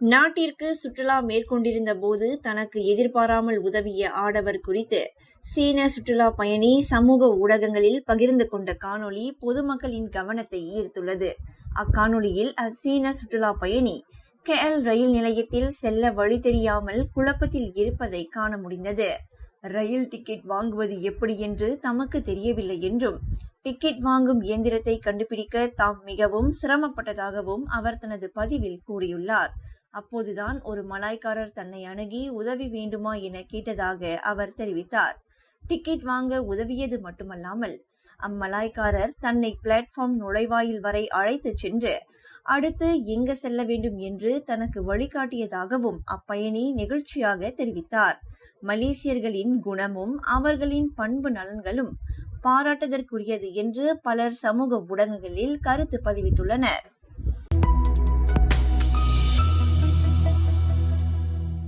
நாட்டிற்கு சுற்றுலா மேற்கொண்டிருந்த போது தனக்கு எதிர்பாராமல் உதவிய ஆடவர் குறித்து சீன சுற்றுலா பயணி சமூக ஊடகங்களில் பகிர்ந்து கொண்ட காணொளி பொதுமக்களின் கவனத்தை ஈர்த்துள்ளது. அக்காணொளியில் அச்சீன சுற்றுலா பயணி கேஎல் ரயில் நிலையத்தில் செல்ல வழி தெரியாமல் குழப்பத்தில் இருப்பதை காண முடிந்தது. ரயில் டிக்கெட் வாங்குவது எப்படி என்று தமக்கு தெரியவில்லை என்றும் டிக்கெட் வாங்கும் இயந்திரத்தை கண்டுபிடிக்க தாம் மிகவும் சிரமப்பட்டதாகவும் அவர் தனது பதிவில் கூறியுள்ளார். அப்போதுதான் ஒரு மலாய்க்காரர் தன்னை அணுகி உதவி வேண்டுமா என கேட்டதாக அவர் தெரிவித்தார். டிக்கெட் வாங்க உதவியது மட்டுமல்லாமல் அம்மலாய்க்காரர் தன்னை பிளாட்ஃபார்ம் நுழைவாயில் வரை அழைத்துச் சென்று அடுத்து எங்கு செல்ல வேண்டும் என்று தனக்கு வழிகாட்டியதாகவும் அப்பயணி நெகிழ்ச்சியாக தெரிவித்தார். மலேசியர்களின் குணமும் அவர்களின் பண்பு நலன்களும் பாராட்டுதற்குரியது என்று பலர் சமூக ஊடகங்களில் கருத்து பதிவிட்டுள்ளனர்.